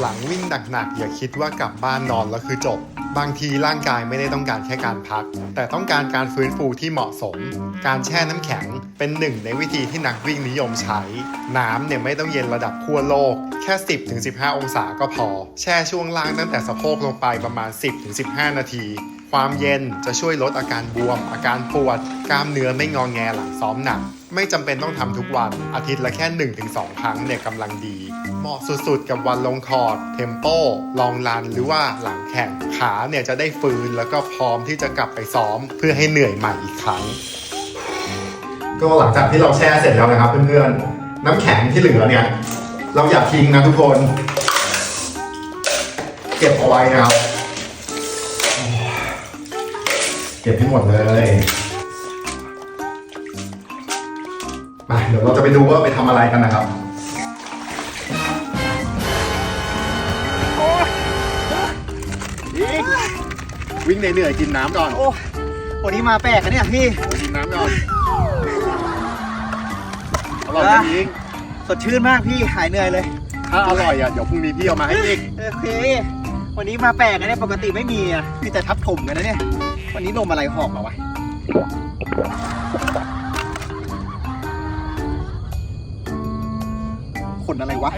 หลังวิ่งหนักๆ อย่าคิดว่ากลับบ้านนอนแล้วคือจบ บางทีร่างกายไม่ได้ต้องการแค่การพัก แต่ต้องการการฟื้นฟูที่เหมาะสม การแช่น้ำแข็งเป็นหนึ่งในวิธีที่นักวิ่งนิยมใช้ น้ำเนี่ยไม่ต้องเย็นระดับขั้วโลก ค่ 10-15 องศาก็พอ แช่ช่วงล่างตั้งแต่สะโพกลงไปประมาณ 10-15 นาที ความเย็นจะช่วยลดอาการบวม อาการปวด กล้ามเนื้อไม่งอแงหลังซ้อมหนัก ไม่จำเป็นต้องทำทุกวัน อาทิตย์ละแค่ 1-2 ครั้งเนี่ยกำลังดี เหมาะสุดๆ กับวันลงคอร์ดเทมโปลองรันหรือว่าหลังแข่งขาเนี่ยจะได้ฟื้นแล้วก็พร้อมที่จะกลับไปซ้อม เพื่อให้เหนื่อยใหม่อีกครั้ง ก็หลังจากที่เราแช่เสร็จแล้วนะครับเพื่อนๆน้ำแข็งที่เหลือเนี่ย เราอย่าทิ้งนะทุกคน เก็บเอาไว้นะครับ เก็บให้หมดเลยมาเดี๋ยวเราจะไปดูว่าไปทำอะไรกันนะครับวิ่งเหนื่อยๆกินน้ำก่อน โอ้วันนี้มาแปลกอะเนี่ยพี่ กินน้ำก่อนอร่อยไหมยิง สดชื่นมากพี่หายเหนื่อยเลย ถ้าอร่อยอะเดี๋ยวพรุ่งนี้พี่เอามาให้อีกโอเค วันนี้มาแปลกอะเนี่ยปกติไม่มีอะมีแต่ทับถมกันนะเนี่ย วันนี้นมอะไรหอกมาวะขนอะไรวะ